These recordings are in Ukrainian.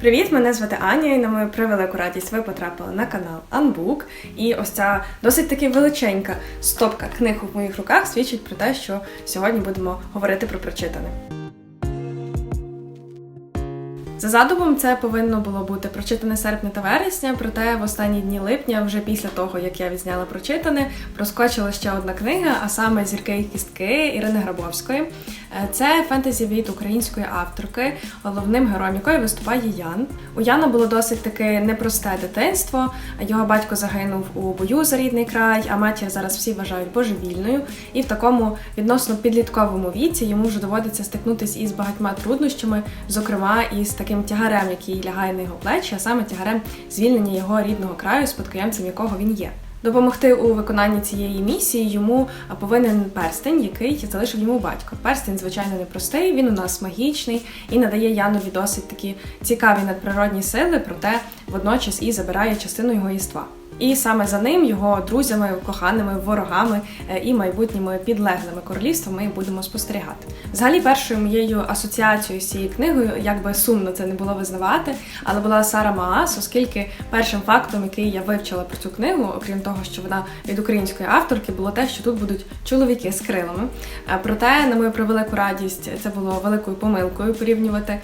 Привіт, мене звати Аня, і на мою превелику радість ви потрапили на канал Unbook. І ось ця досить таки величенька стопка книг у моїх руках свідчить про те, що сьогодні будемо говорити про прочитане. За задумом, це повинно було бути прочитане серпня та вересня, проте в останні дні липня, вже після того як я відзняла прочитане, проскочила ще одна книга, а саме Зірки і кістки Ірини Грабовської. Е, Це фентезі від української авторки, головним героєм якої виступає Ян. У Яна було досить таки непросте дитинство. Його батько загинув у бою за рідний край, а матір зараз всі вважають божевільною. І в такому відносно підлітковому віці йому вже доводиться стикнутися із багатьма труднощами, зокрема із таким тягарем, який лягає на його плечі, а саме тягарем звільнення його рідного краю, спадкоємцем якого він є. Допомогти у виконанні цієї місії йому повинен перстень, який залишив йому батько. Перстень, звичайно, непростий, він у нас магічний і надає Янові досить такі цікаві надприродні сили, проте водночас і забирає частину його єства. І саме за ним, його друзями, коханими, ворогами е, і майбутніми підлеглими королівства ми будемо спостерігати. Взагалі, першою моєю асоціацією з цією книгою, як би сумно це не було визнавати, але була Сара Маас, оскільки першим фактом, який я вивчила про цю книгу, окрім того, що вона від української авторки, було те, що тут будуть чоловіки з крилами. Е, Проте, на мою превелику радість, це було великою помилкою порівнювати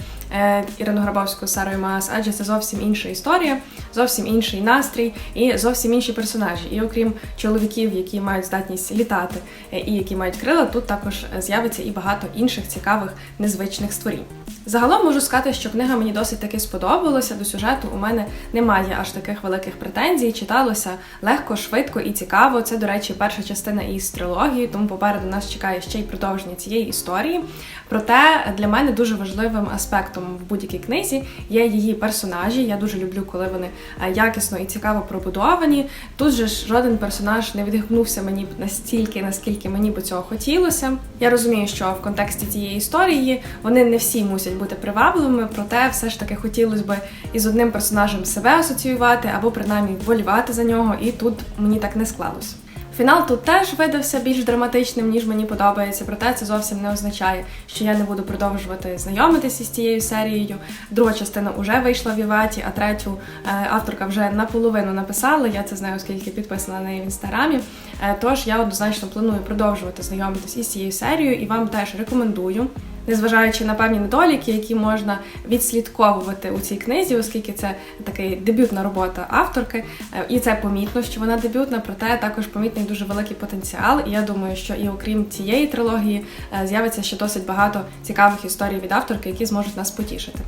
Ірину Грабовську Сарою Маас, адже це зовсім інша історія, зовсім інший настрій і зовсім інші персонажі. І окрім чоловіків, які мають здатність літати е, і які мають крила, тут також е, з'явиться і багато інших цікавих незвичних створінь. Загалом можу сказати, що книга мені досить таки сподобалася. До сюжету у мене немає аж таких великих претензій. Читалося легко, швидко і цікаво. Це, до речі, перша частина із трилогії, тому попереду нас чекає ще й продовження цієї історії. Проте для мене дуже важливим аспектом в будь-якій книзі є її персонажі. Я дуже люблю, коли вони е, якісно і цікаво пробудовані. Тут же ж жоден персонаж не відгукнувся мені настільки, наскільки мені би цього хотілося. Я розумію, що в контексті цієї історії вони не всі мусять бути привабливими, проте все ж таки хотілося б із одним персонажем себе асоціювати або принаймні вболівати за нього, і тут мені так не склалося. Фінал тут теж видався більш драматичним, ніж мені подобається, проте це зовсім не означає, що я не буду продовжувати знайомитися з цією серією. Друга частина вже вийшла в Іваті, а третю е, авторка вже наполовину написала. Я це знаю, оскільки підписана на неї в інстаграмі. Е, Тож я однозначно планую продовжувати знайомитися із цією серією і вам теж рекомендую. Незважаючи на певні недоліки, які можна відслідковувати у цій книзі, оскільки це такий дебютна робота авторки, е, і це помітно, що вона дебютна, проте також помітний дуже великий потенціал. І я думаю, що і окрім цієї трилогії е, з'явиться ще досить багато цікавих історій від авторки, які зможуть нас потішити.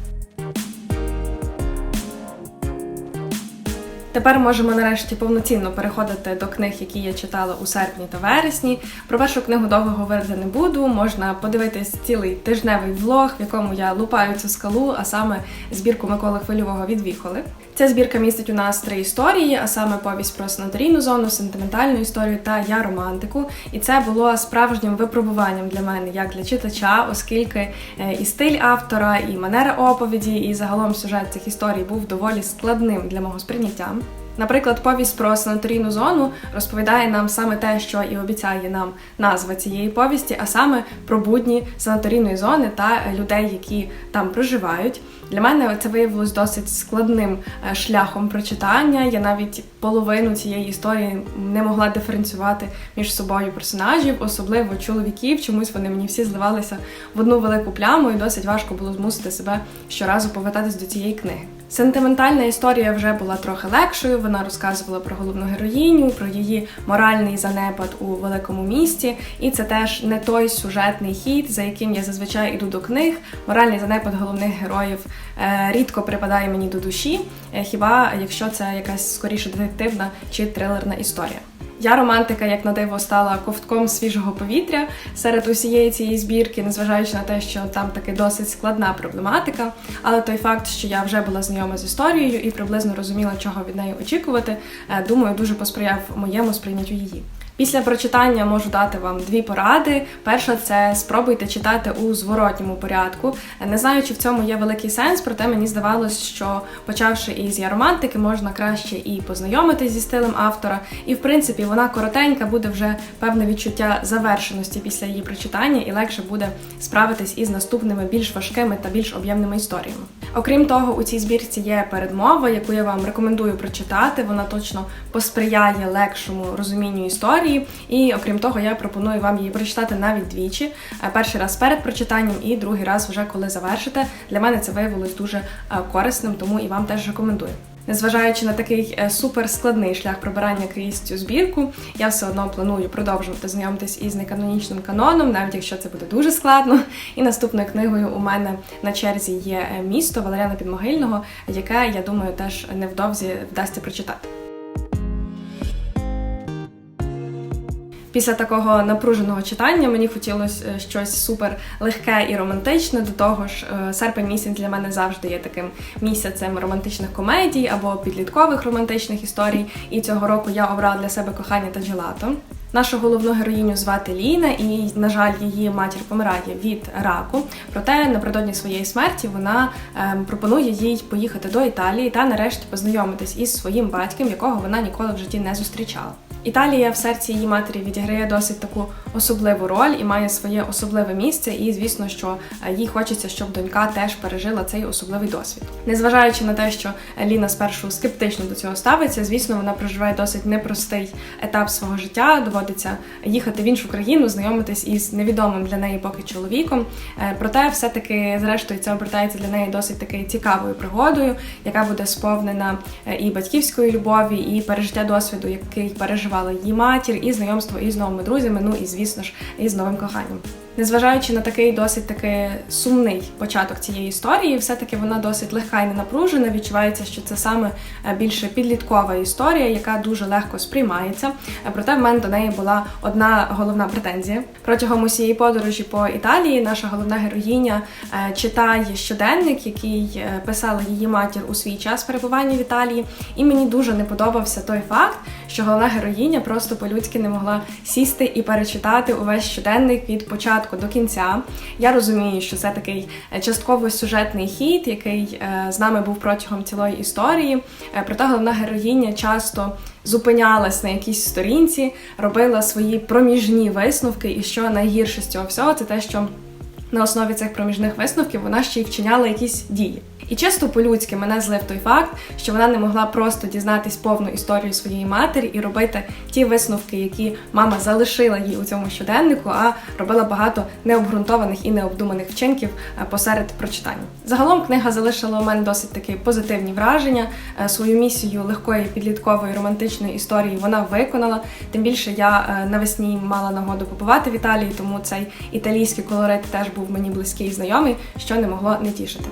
Тепер можемо нарешті повноцінно переходити до книг, які я читала у серпні та вересні. Про першу книгу довго говорити не буду. Можна подивитись цілий тижневий влог, в якому я лупаю цю скалу, а саме збірку Миколи Хвильового «Відвіхоли». Ця збірка містить у нас три історії, а саме повість про санаторійну зону, сентиментальну історію та я романтику. І це було справжнім випробуванням для мене, як для читача, оскільки е, і стиль автора, і манера оповіді, і загалом сюжет цих історій був доволі складним для мого сприйняття. Наприклад, повість про санаторійну зону розповідає нам саме те, що і обіцяє нам назва цієї повісті, а саме про будні санаторійної зони та людей, які там проживають. Для мене це виявилось досить складним е, шляхом прочитання. Я навіть половину цієї історії не могла диференціювати між собою персонажів, особливо чоловіків. Чомусь вони мені всі зливалися в одну велику пляму, і досить важко було змусити себе щоразу повертатись до цієї книги. Сентиментальна історія вже була трохи легшою. Вона розказувала про головну героїню, про її моральний занепад у великому місті. І це теж не той сюжетний хід, за яким я зазвичай іду до книг. Моральний занепад головних героїв е, рідко припадає мені до душі, е, хіба якщо це якась скоріше детективна чи трилерна історія. Я романтика, як на диво, стала ковтком свіжого повітря серед усієї цієї збірки, незважаючи на те, що там таки досить складна проблематика. Але той факт, що я вже була знайома з історією і приблизно розуміла, чого від неї очікувати, е, думаю, дуже посприяв моєму сприйняттю її. Після прочитання можу дати вам дві поради. Перша це спробуйте читати у зворотньому порядку. Не знаю, чи в цьому є великий сенс, проте мені здавалось, що почавши із я романтики, можна краще і познайомитись зі стилем автора. І в принципі вона коротенька, буде вже певне відчуття завершеності після її прочитання, і легше буде справитись із наступними більш важкими та більш об'ємними історіями. Окрім того, у цій збірці є передмова, яку я вам рекомендую прочитати. Вона точно посприяє легшому розумінню історії. І окрім того, я пропоную вам її прочитати навіть двічі. Е, Перший раз перед прочитанням і другий раз вже коли завершите. Для мене це виявилось дуже е, корисним, тому і вам теж рекомендую. Незважаючи на такий е, суперскладний шлях пробирання крізь цю збірку, я все одно планую продовжувати знайомитись із неканонічним каноном, навіть якщо це буде дуже складно. І наступною книгою у мене на черзі є місто Валеріана Підмогильного, яке я думаю теж невдовзі вдасться прочитати. Після такого напруженого читання мені хотілося е, щось супер легке і романтичне. До того ж, е, серпень місяць для мене завжди є таким місяцем романтичних комедій або підліткових романтичних історій. І цього року я обрала для себе кохання та джелато. Нашу головну героїню звати Ліна, і, на жаль, її матір помирає від раку. Проте напередодні своєї смерті вона ем, пропонує їй поїхати до Італії та нарешті познайомитись із своїм батьком, якого вона ніколи в житті не зустрічала. Італія в серці її матері відіграє досить таку особливу роль і має своє особливе місце. І звісно, що е, їй хочеться, щоб донька теж пережила цей особливий досвід. Незважаючи на те, що Ліна спершу скептично до цього ставиться, звісно, вона проживає досить непростий етап свого життя. Доводиться їхати в іншу країну, знайомитись із невідомим для неї поки чоловіком. Е, Проте, все-таки, зрештою, це обертається для неї досить таки цікавою пригодою, яка буде сповнена е, і батьківської любові, і пережиття досвіду, який переживала її матір, і знайомство із новими друзями. Ну і звісно ж, із новим коханням. Незважаючи на такий досить таки сумний початок цієї історії, все-таки вона досить легка і не напружена. Відчувається, що це саме е, більше підліткова історія, яка дуже легко сприймається. Е, Проте в мене до неї була одна головна претензія. Протягом усієї подорожі по Італії наша головна героїня е, читає щоденник, який писала її матір у свій час перебування в Італії. І мені дуже не подобався той факт, що головна героїня просто по-людськи не могла сісти і перечитати увесь щоденник від початку до кінця. Я розумію, що це такий е, частково сюжетний хід, який е, з нами був протягом цілої історії. Е, Проте головна героїня часто зупинялась на якійсь сторінці, робила свої проміжні висновки, і що найгірше з цього всього, це те, що на основі цих проміжних висновків вона ще й вчиняла якісь дії. І чисто по-людськи мене злив той факт, що вона не могла просто дізнатись повну історію своєї матері і робити ті висновки, які мама залишила їй у цьому щоденнику, а робила багато необґрунтованих і необдуманих вчинків е, посеред прочитання. Загалом книга залишила у мене досить таки позитивні враження. Е, Свою місію легкої підліткової романтичної історії вона виконала. Тим більше я е, навесні мала нагоду побувати в Італії, тому цей італійський колорит теж був мені близький і знайомий, що не могло не тішити.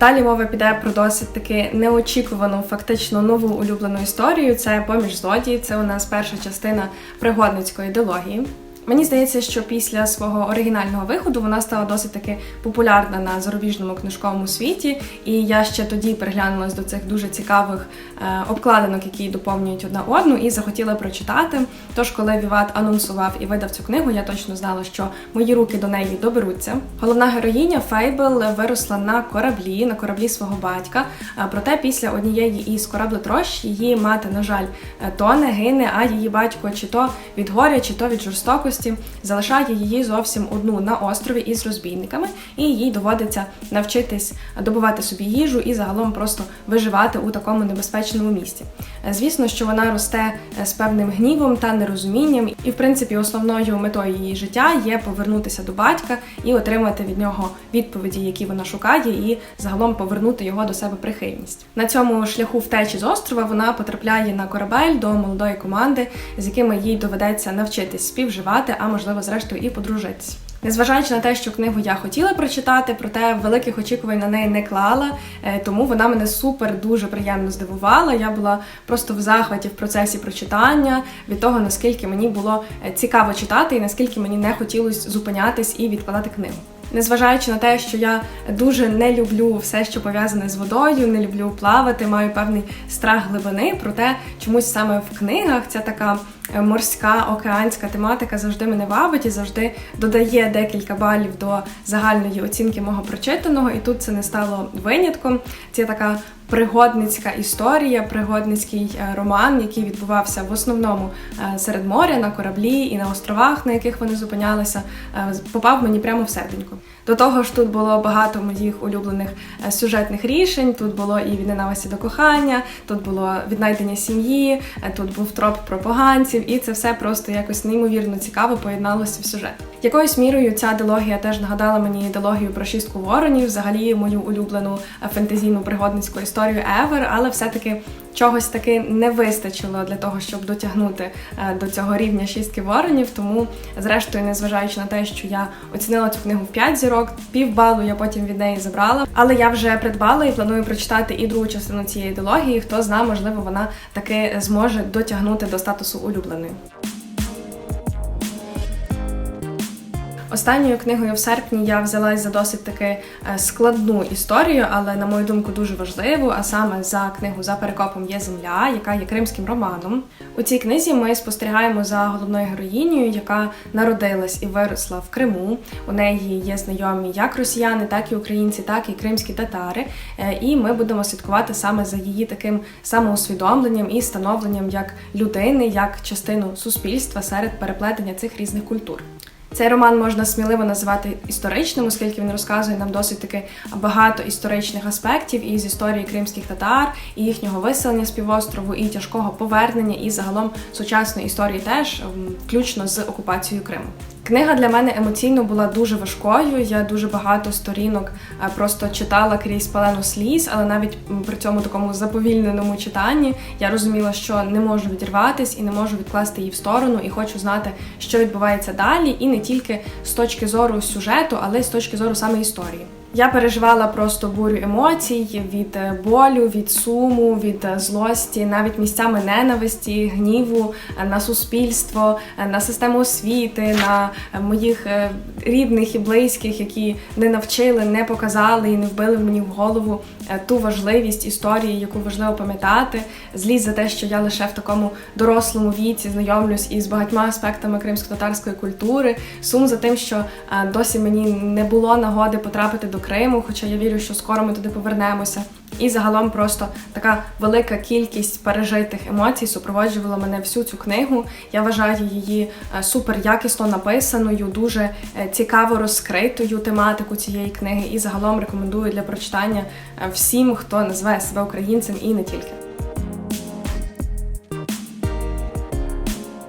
Далі мова піде про досить таки неочікувану, фактично нову улюблену історію. Це поміж злодії. Це у нас перша частина пригодницької ідеології. Мені здається, що після свого оригінального виходу вона стала досить таки популярна на зарубіжному книжковому світі, і я ще тоді переглянулась до цих дуже цікавих е, обкладинок, які доповнюють одна одну, і захотіла прочитати. Тож, коли Віват анонсував і видав цю книгу, я точно знала, що мої руки до неї доберуться. Головна героїня Фейбл виросла на кораблі, на кораблі свого батька. Е, Проте після однієї із кораблетрощ її мати, на жаль, е, тоне, гине, а її батько чи то від горя, чи то від жорстокості залишає її зовсім одну на острові із розбійниками, і їй доводиться навчитись добувати собі їжу і загалом просто виживати у такому небезпечному місці. Звісно, що вона росте е, з певним гнівом та нерозумінням, і в принципі основною метою її життя є повернутися до батька і отримати від нього відповіді, які вона шукає, і загалом повернути його до себе прихильність. На цьому шляху втечі з острова вона потрапляє на корабель до молодої команди, з якими їй доведеться навчитись співживати, а можливо, зрештою, і подружитись. Незважаючи на те, що книгу я хотіла прочитати, проте великих очікувань на неї не клала, е, тому вона мене супер дуже приємно здивувала. Я була просто в захваті в процесі прочитання від того, наскільки мені було е, цікаво читати і наскільки мені не хотілося зупинятись і відкладати книгу. Незважаючи на те, що я дуже не люблю все, що пов'язане з водою, не люблю плавати, маю певний страх глибини, проте чомусь саме в книгах ця така морська океанська тематика завжди мене вабить і завжди додає декілька балів до загальної оцінки мого прочитаного, і тут це не стало винятком. Це така пригодницька історія, пригодницький е, роман, який відбувався в основному е, серед моря на кораблі і на островах, на яких вони зупинялися, е, попав мені прямо в серденько. До того ж, тут було багато моїх улюблених е, сюжетних рішень. Тут було і від ненависті до кохання, тут було віднайдення сім'ї, е, тут був троп про поганців, і це все просто якось неймовірно цікаво поєдналося в сюжет. Якоюсь мірою ця дилогія теж нагадала мені дилогію про шістку воронів, взагалі мою улюблену е, фентезійну пригодницьку історію Ever, але все-таки чогось таки не вистачило для того, щоб дотягнути е, до цього рівня шістки воронів. Тому, зрештою, незважаючи на те, що я оцінила цю книгу в 5 зірок, півбалу я потім від неї забрала. Але я вже придбала і планую прочитати і другу частину цієї ідеології. Хто знає, можливо, вона таки зможе дотягнути до статусу улюбленої. Останньою книгою в серпні я взялась за досить таки е, складну історію, але на мою думку дуже важливу. А саме за книгу за перекопом є земля, яка є кримським романом. У цій книзі ми спостерігаємо за головною героїнею, яка народилась і виросла в Криму. У неї є знайомі як росіяни, так і українці, так і кримські татари. Е, І ми будемо слідкувати саме за її таким самоусвідомленням і становленням як людини, як частину суспільства серед переплетення цих різних культур. Цей роман можна сміливо називати історичним, оскільки він розказує нам досить таки багато історичних аспектів із історії кримських татар, і їхнього виселення з півострову, і тяжкого повернення, і загалом сучасної історії теж, включно з окупацією Криму. Книга для мене емоційно була дуже важкою. Я дуже багато сторінок е, просто читала крізь палену сліз, але навіть при цьому такому заповільненому читанні я розуміла, що не можу відірватись і не можу відкласти її в сторону, і хочу знати, що відбувається далі, і не тільки з точки зору сюжету, але й з точки зору саме історії. Я переживала просто бурю емоцій від е, болю, від суму, від е, злості, навіть місцями ненависті, гніву е, на суспільство, на систему освіти, на моїх рідних і близьких, які не навчили, не показали і не вбили мені в голову ту важливість історії, яку важливо пам'ятати. Злість за те, що я лише в такому дорослому віці знайомлюсь із багатьма аспектами кримсько-татарської культури. Сум за тим, що досі мені не було нагоди потрапити до Криму, хоча я вірю, що скоро ми туди повернемося. І загалом просто така велика кількість пережитих емоцій супроводжувала мене всю цю книгу. Я вважаю її е, супер якісно написаною, дуже е, цікаво розкритою тематику цієї книги. І загалом рекомендую для прочитання е, всім, хто називає себе українцем і не тільки.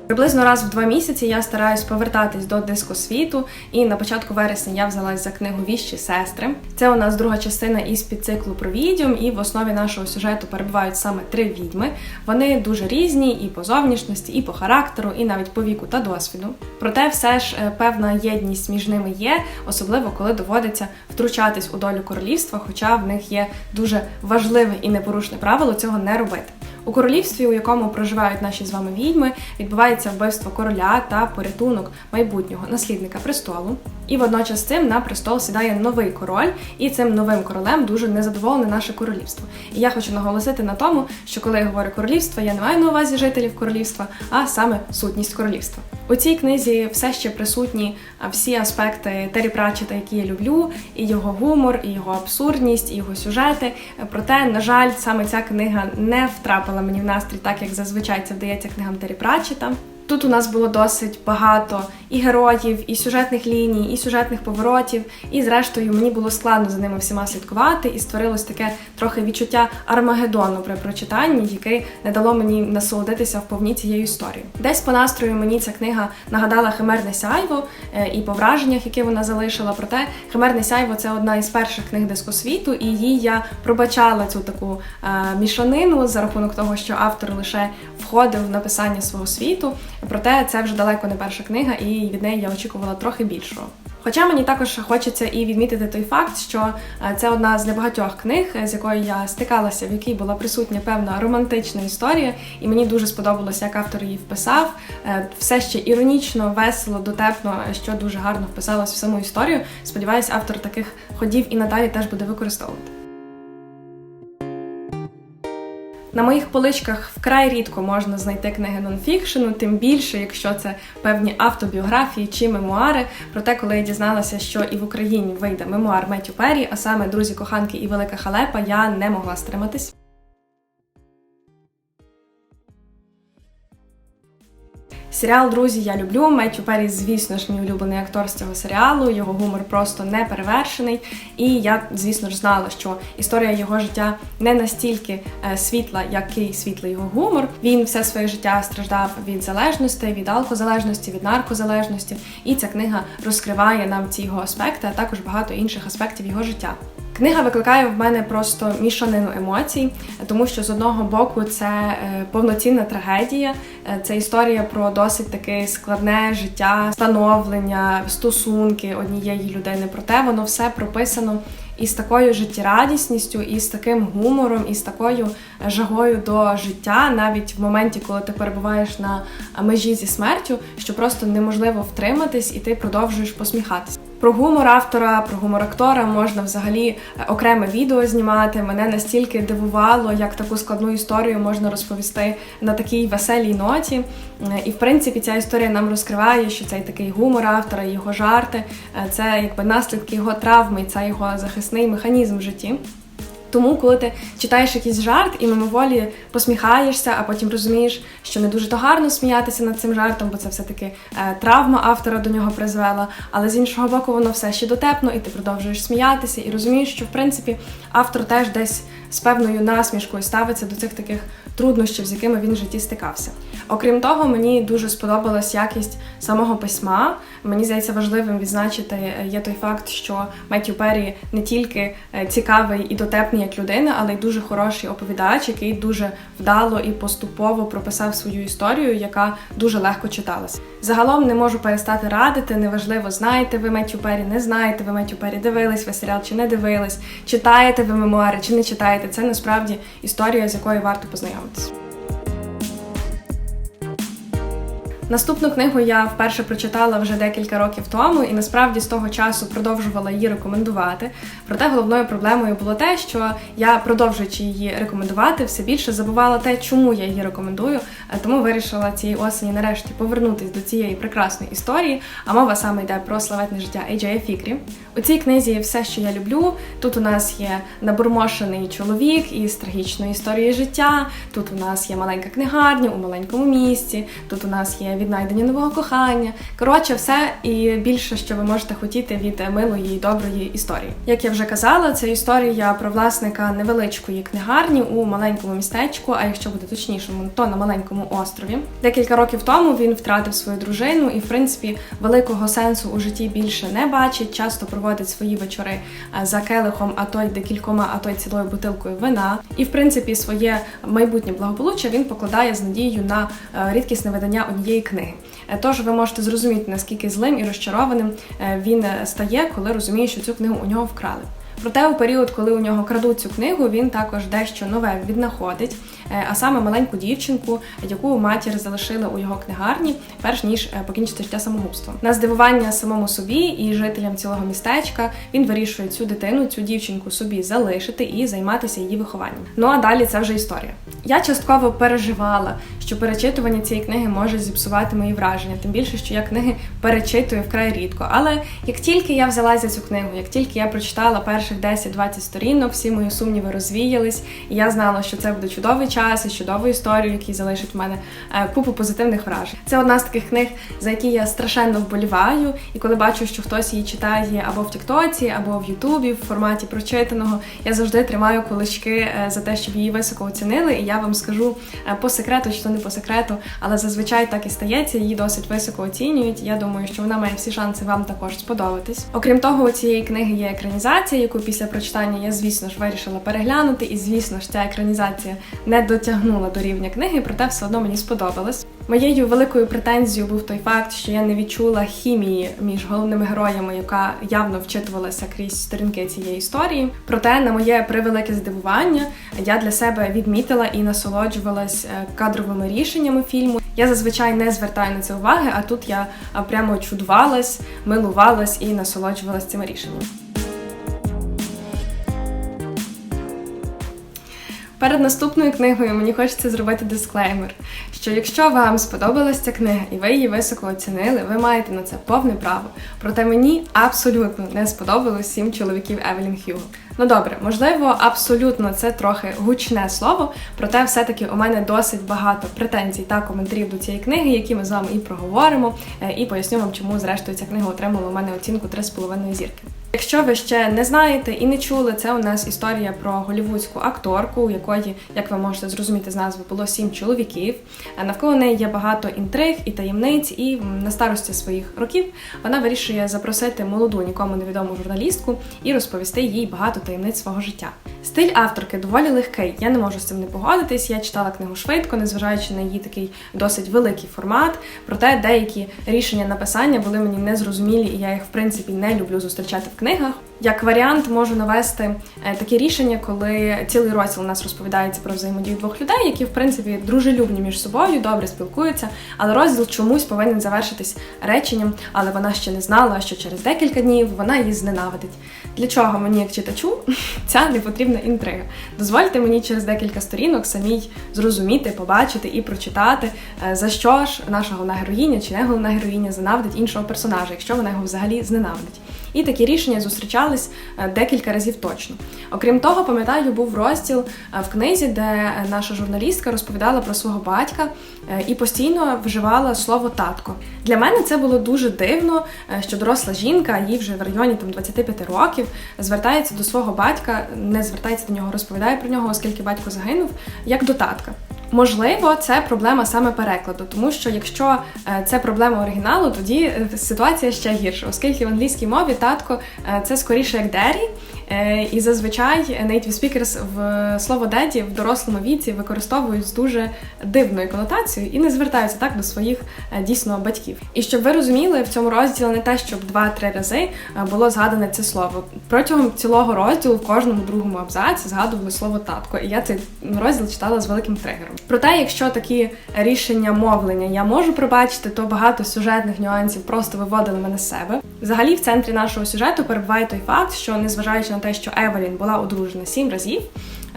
Приблизно раз в два місяці я стараюсь повертатись до дискосвіту, і на початку вересня я взялась за книгу Віщі сестри. Це у нас друга частина із підциклу про відьом, і в основі нашого сюжету перебувають саме три відьми. Вони дуже різні і по зовнішності, і по характеру, і навіть по віку та досвіду. Проте, все ж е, певна єдність між ними є, особливо коли доводиться втручатись у долю королівства, хоча в них є дуже важливе і непорушне правило цього не робити. У королівстві, у якому проживають наші з вами відьми, відбувається вбивство короля та порятунок майбутнього наслідника престолу. І водночас цим на престол сідає новий король, і цим новим королем дуже незадоволене наше королівство. І я хочу наголосити на тому, що коли я говорю королівство, я не маю на увазі жителів королівства, а саме сутність королівства. У цій книзі все ще присутні всі аспекти Террі Пратчета, які я люблю, і його гумор, і його абсурдність, і його сюжети. Проте, на жаль, саме ця книга не втрапила мені в настрій, так як зазвичай це вдається книгам Террі Пратчета. Тут у нас було досить багато і героїв, і сюжетних ліній, і сюжетних поворотів. І зрештою мені було складно за ними всіма слідкувати, і створилось таке трохи відчуття армагеддону при прочитанні, яке не дало мені насолодитися вповні цією історією. Десь по настрою мені ця книга нагадала Химерне сяйво е, і по враженнях, які вона залишила. Проте Химерне сяйво це одна із перших книг дискосвіту, і їй я пробачала цю таку е, мішанину за рахунок того, що автор лише входив в написання свого світу. Проте це вже далеко не перша книга, і від неї я очікувала трохи більшого. Хоча мені також хочеться і відмітити той факт, що е, це одна з небагатьох книг, е, з якою я стикалася, в якій була присутня певна романтична історія, і мені дуже сподобалося, як автор її вписав. Е, Все ще іронічно, весело, дотепно, що дуже гарно вписалось в саму історію. Сподіваюсь, автор таких ходів і надалі теж буде використовувати. На моїх поличках вкрай рідко можна знайти книги нонфікшену, тим більше, якщо це певні автобіографії чи мемуари. Проте, коли я дізналася, що і в Україні вийде мемуар Меттю Перрі, а саме друзі коханки і велика халепа, я не могла стриматись. Серіал Друзі я люблю. Меттю Перрі, звісно ж, мій улюблений актор з цього серіалу. Його гумор просто не перевершений. І я, звісно ж, знала, що історія його життя не настільки е, світла, який світлий його гумор. Він все своє життя страждав від залежностей, від алкозалежності, від наркозалежності. І ця книга розкриває нам ці його аспекти, а також багато інших аспектів його життя. Книга викликає в мене просто мішанину емоцій, тому що з одного боку це е, повноцінна трагедія, е, це історія про досить таке складне життя, становлення, стосунки однієї людини. Проте воно все прописано із такою життєрадісністю, і з таким гумором, і з такою е, жагою до життя, навіть в моменті, коли ти перебуваєш на межі зі смертю, що просто неможливо втриматись, і ти продовжуєш посміхатись. Про гумор автора, про гумор актора можна взагалі е, окреме відео знімати. Мене настільки дивувало, як таку складну історію можна розповісти на такій веселій ноті. Е, І в принципі ця історія нам розкриває, що цей такий гумор автора, його жарти, е, це якби наслідки його травми, це його захисний механізм в житті. Тому, коли ти читаєш якийсь жарт і мимоволі посміхаєшся, а потім розумієш, що не дуже то гарно сміятися над цим жартом, бо це все-таки е, травма автора до нього призвела. Але з іншого боку, воно все ще дотепно, і ти продовжуєш сміятися, і розумієш, що в принципі автор теж десь з певною насмішкою ставиться до цих таких труднощів, з якими він в житті стикався. Окрім того, мені дуже сподобалась якість самого письма. Мені здається, важливим відзначити е, є той факт, що Меттю Перрі не тільки е, цікавий і дотепний як людина, але й дуже хороший оповідач, який дуже вдало і поступово прописав свою історію, яка дуже легко читалась. Загалом не можу перестати радити. Неважливо, знаєте ви Меттю Перрі, не знаєте ви Меттю Перрі, дивились ви серіал чи не дивились, читаєте ви мемуари чи не читаєте. Це насправді історія, з якою варто познайомитися. accounts. Наступну книгу я вперше прочитала вже декілька років тому, і насправді з того часу продовжувала її рекомендувати. Проте головною проблемою було те, що я, продовжуючи її рекомендувати, все більше забувала те, чому я її рекомендую. Е, Тому вирішила цієї осені нарешті повернутись до цієї прекрасної історії. А мова саме йде про славетне життя Ейджея Фікрі. У цій книзі все, що я люблю. Тут у нас є набурмошений чоловік із трагічної історії життя. Тут у нас є маленька книгарня у маленькому місті. Тут у нас є віднайдення нового кохання. Коротше, все і більше, що ви можете хотіти від милої і доброї історії. Як я вже казала, це історія про власника невеличкої книгарні у маленькому містечку, а якщо бути точнішим, то на маленькому острові. Декілька років тому він втратив свою дружину і, в принципі, великого сенсу у житті більше не бачить. Часто проводить свої вечори е, за келихом, а то й декількома, а то й цілою бутилкою вина. І, в принципі, своє майбутнє благополуччя він покладає з надією на е, рідкісне видання однієї книги. Е, Тож ви можете зрозуміти, наскільки злим і розчарованим е, він е, стає, коли розуміє, що цю книгу у нього вкрали. Проте у період, коли у нього крадуть цю книгу, він також дещо нове віднаходить, а саме маленьку дівчинку, яку матір залишила у його книгарні, перш ніж е, покінчити життя самогубством. На здивування самому собі і жителям цілого містечка він вирішує цю дитину, цю дівчинку собі залишити і займатися її вихованням. Ну а далі це вже історія. Я частково переживала, що перечитування цієї книги може зіпсувати мої враження, тим більше, що я книги перечитую вкрай рідко. Але як тільки я взялася за цю книгу, як тільки я прочитала перших 10-20 сторінок, всі мої сумніви розвіялись, і я знала, що це буде чудовий і чудову історію, який залишить в мене е, купу позитивних вражень. Це одна з таких книг, за які я страшенно вболіваю, і коли бачу, що хтось її читає або в Тіктоці, або в Ютубі в форматі прочитаного, я завжди тримаю кулачки е, за те, щоб її високо оцінили. І я вам скажу е, по секрету, чи то не по секрету, але зазвичай так і стається. Її досить високо оцінюють. Я думаю, що вона має всі шанси вам також сподобатись. Окрім того, у цієї книги є екранізація, яку після прочитання я, звісно ж, вирішила переглянути. І звісно ж, ця екранізація не дотягнула до рівня книги, проте все одно мені сподобалось. Моєю великою претензією був той факт, що я не відчула хімії між головними героями, яка явно вчитувалася крізь сторінки цієї історії. Проте, на моє превелике здивування, я для себе відмітила і насолоджувалась е, кадровими рішеннями фільму. Я зазвичай не звертаю на це уваги, а тут я прямо чудувалась, милувалась і насолоджувалась цими рішеннями. Перед наступною книгою мені хочеться зробити дисклеймер, що якщо вам сподобалась ця книга і ви її високо оцінили, ви маєте на це повне право. Проте мені абсолютно не сподобалось сім чоловіків Евелін Хьюго. Ну добре, можливо, абсолютно це трохи гучне слово, проте все-таки у мене досить багато претензій та коментарів до цієї книги, які ми з вами і проговоримо, е, і поясню вам, чому зрештою ця книга отримала у мене оцінку 3,5 зірки. Якщо ви ще не знаєте і не чули, це у нас історія про голівудську акторку, у якої, як ви можете зрозуміти з назви, було сім чоловіків. Навколо неї є багато інтриг і таємниць, і на старості своїх років вона вирішує запросити молоду, нікому невідому журналістку і розповісти їй багато таємниць свого життя. Стиль авторки доволі легкий. Я не можу з цим не погодитись. Я читала книгу швидко, незважаючи на її такий досить великий формат. Проте деякі рішення написання були мені незрозумілі, і я їх в принципі не люблю зустрічати в книгах. Як варіант можу навести е, такі рішення, коли цілий розділ у нас розповідається про взаємодію двох людей, які в принципі дружелюбні між собою, добре спілкуються, але розділ чомусь повинен завершитись реченням, але вона ще не знала, що через декілька днів вона її зненавидить. Для чого мені, як читачу, ця непотрібна інтрига? Дозвольте мені через декілька сторінок самій зрозуміти, побачити і прочитати, е, за що ж наша головна героїня чи не головна героїня зненавидить іншого персонажа, якщо вона його взагалі зненавидить. І такі рішення зустрічались е, декілька разів точно. Окрім того, пам'ятаю, був розділ е, в книзі, де е, наша журналістка розповідала про свого батька і постійно вживала слово татко. Для мене це було дуже дивно, що доросла жінка, їй вже в районі там 25 років, звертається до свого батька, не звертається до нього, розповідає про нього, оскільки батько загинув, як до татка. Можливо, це проблема саме перекладу, тому що якщо е, це проблема оригіналу, тоді е, ситуація ще гірша, оскільки в англійській мові татко е, це скоріше як дері, і зазвичай native speakers в слово деді в дорослому віці використовують з дуже дивною конотацією і не звертаються так до своїх е, дійсно батьків. І щоб ви розуміли, в цьому розділі не те, щоб два-три рази е, було згадане це слово. Протягом цілого розділу в кожному другому абзаці згадували слово татко, і я цей розділ читала з великим тригером. Проте, якщо такі рішення мовлення я можу пробачити, то багато сюжетних нюансів просто виводили мене з себе. Взагалі, в центрі нашого сюжету перебуває той факт, що незважаючи на те, що Евелін була одружена сім разів.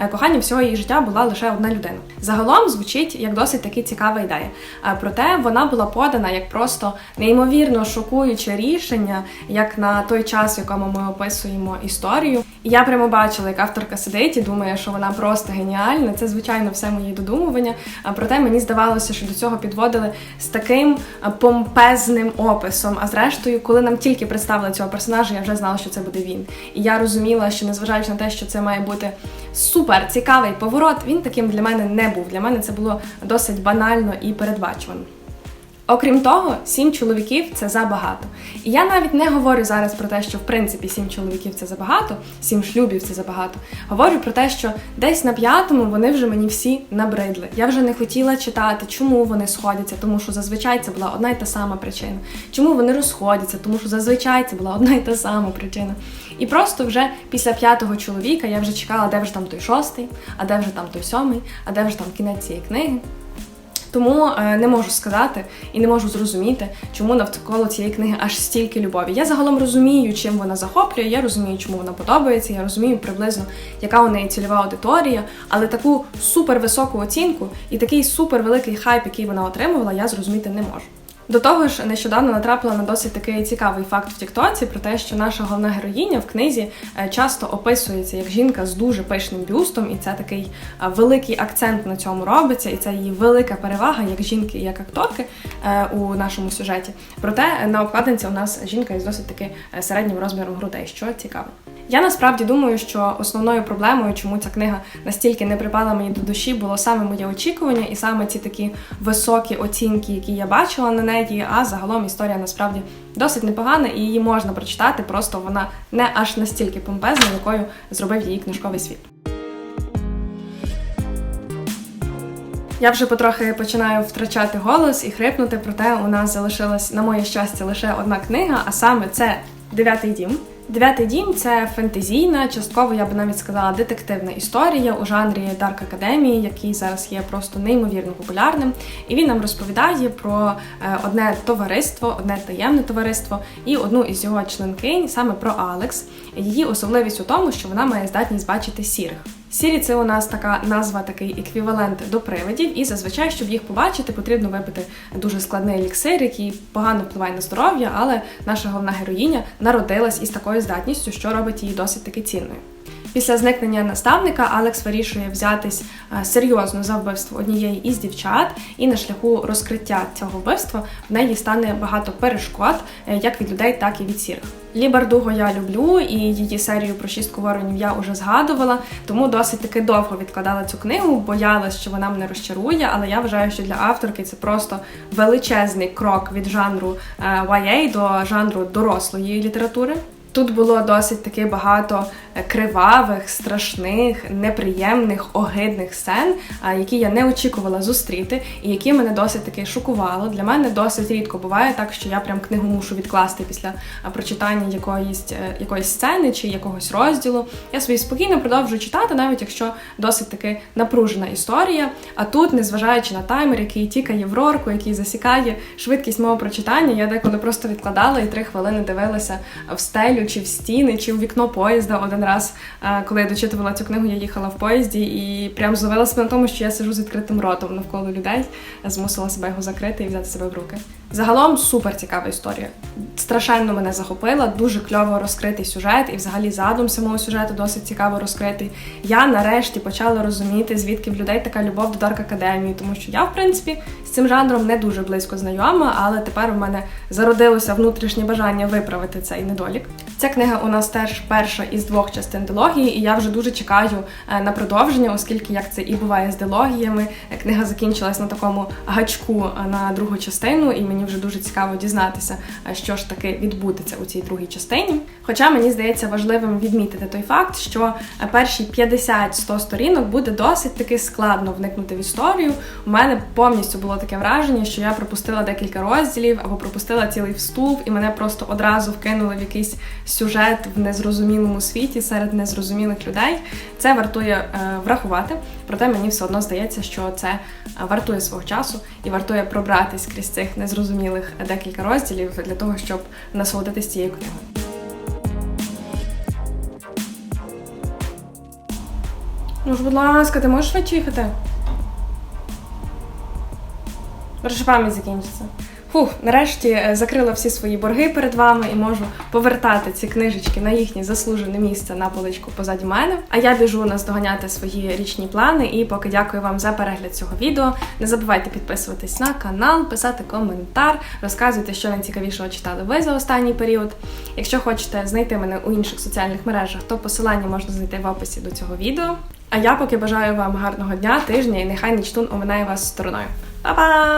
Е, Кохання всього її життя була лише одна людина. Загалом звучить як досить таки цікава ідея. Е, Проте вона була подана як просто неймовірно шокуюче рішення, як на той час, в якому ми описуємо історію. І я прямо бачила, як авторка сидить і думає, що вона просто геніальна. Це звичайно все мої додумування. А проте мені здавалося, що до цього підводили з таким е, помпезним описом. А зрештою, коли нам тільки представили цього персонажа, я вже знала, що це буде він. І я розуміла, що незважаючи на те, що це має бути супер цікавий поворот, він таким для мене не був. Для мене це було досить банально і передбачувано. Окрім того, сім чоловіків це забагато. І я навіть не говорю зараз про те, що в принципі сім чоловіків це забагато, сім шлюбів це забагато. Говорю про те, що десь на п'ятому вони вже мені всі набридли. Я вже не хотіла читати, чому вони сходяться, тому що зазвичай це була одна й та сама причина. Чому вони розходяться, тому що зазвичай це була одна й та сама причина. І просто вже після п'ятого чоловіка я вже чекала, де вже там той шостий, а де вже там той сьомий, а де вже там кінець цієї книги. Тому е, не можу сказати і не можу зрозуміти, чому навколо цієї книги аж стільки любові. Я загалом розумію, чим вона захоплює, я розумію, чому вона подобається, я розумію приблизно, яка у неї цільова аудиторія, але таку супервисоку оцінку і такий супервеликий хайп, який вона отримувала, я зрозуміти не можу. До того ж, нещодавно натрапила на досить такий цікавий факт в Тіктоці про те, що наша головна героїня в книзі е, часто описується як жінка з дуже пишним бюстом, і це такий е, великий акцент на цьому робиться, і це її велика перевага як жінки як акторки е, у нашому сюжеті. Проте на обкладинці у нас жінка із досить таки середнім розміром грудей, що цікаво. Я насправді думаю, що основною проблемою, чому ця книга настільки не припала мені до душі, було саме моє очікування і саме ці такі високі оцінки, які я бачила на неї. А загалом історія насправді досить непогана і її можна прочитати, просто вона не аж настільки помпезна, якою зробив її книжковий світ. Я вже потрохи починаю втрачати голос і хрипнути, проте у нас залишилась, на моє щастя, лише одна книга, а саме це Дев'ятий дім. Дев'ятий дім це фентезійна, частково я би навіть сказала, детективна історія у жанрі Dark Academy, який зараз є просто неймовірно популярним. І він нам розповідає про е, одне товариство, одне таємне товариство і одну із його членкинь, саме про Алекс. Її особливість у тому, що вона має здатність бачити сірих. Сірі це у нас така назва, такий еквівалент до привидів, і зазвичай, щоб їх побачити, потрібно випити дуже складний еліксир, який погано впливає на здоров'я, але наша головна героїня народилась із такою здатністю, що робить її досить таки цінною. Після зникнення наставника Алекс вирішує взятись е, серйозно за вбивство однієї із дівчат, і на шляху розкриття цього вбивства в неї стане багато перешкод, е, як від людей, так і від сірих. Лі Бардуго я люблю, і її серію про шістку воронів я вже згадувала, тому досить таки довго відкладала цю книгу, боялась, що вона мене розчарує, але я вважаю, що для авторки це просто величезний крок від жанру е, YA до жанру дорослої літератури. Тут було досить таки багато кривавих, страшних, неприємних, огидних сцен, які я не очікувала зустріти, і які мене досить таки шокувало. Для мене досить рідко буває так, що я прям книгу мушу відкласти після прочитання якоїсь е, якоїсь сцени чи якогось розділу. Я собі спокійно продовжую читати, навіть якщо досить таки напружена історія. А тут, незважаючи на таймер, який тікає в рорку, який засікає швидкість мого прочитання, я деколи просто відкладала і три хвилини дивилася в стелю чи в стіни, чи в вікно поїзда. Один раз, е, коли я дочитувала цю книгу, я їхала в поїзді і прям зловила себе на тому, що я сижу з відкритим ротом навколо людей, змусила себе його закрити і взяти себе в руки. Загалом супер цікава історія. Страшенно мене захопила, дуже кльово розкритий сюжет, і взагалі задум самого сюжету досить цікаво розкритий. Я нарешті почала розуміти, звідки в людей така любов до Dark Academy, тому що я, в принципі, з цим жанром не дуже близько знайома, але тепер у мене зародилося внутрішнє бажання виправити цей недолік. Ця книга у нас теж перша із двох частин дилогії, і я вже дуже чекаю е, на продовження, оскільки як це і буває з дилогіями, е, книга закінчилась на такому гачку е, на другу частину, і мені вже дуже цікаво дізнатися, що ж таки відбудеться у цій другій частині. Хоча мені здається важливим відмітити той факт, що перші 50-100 сторінок буде досить таки складно вникнути в історію. У мене повністю було таке враження, що я пропустила декілька розділів або пропустила цілий вступ, і мене просто одразу вкинули в якийсь сюжет в незрозумілому світі серед незрозумілих людей. Це вартує е, врахувати, проте мені все одно здається, що це е, вартує свого часу і вартує пробратись крізь цих незрозумілих декілька розділів для того, щоб насолодитись цією книгою. Ну ж, будь ласка, ти можеш швидше їхати? Гроші пам'ять закінчиться. Фух, нарешті е, закрила всі свої борги перед вами і можу повертати ці книжечки на їхнє заслужене місце на поличку позаді мене. А я біжу наздоганяти свої річні плани. І поки дякую вам за перегляд цього відео. Не забувайте підписуватись на канал, писати коментар, розказуйте, що найцікавішого читали ви за останній період. Якщо хочете знайти мене у інших соціальних мережах, то посилання можна знайти в описі до цього відео. А я поки бажаю вам гарного дня, тижня і нехай нічтун оминає вас стороною. Па-па!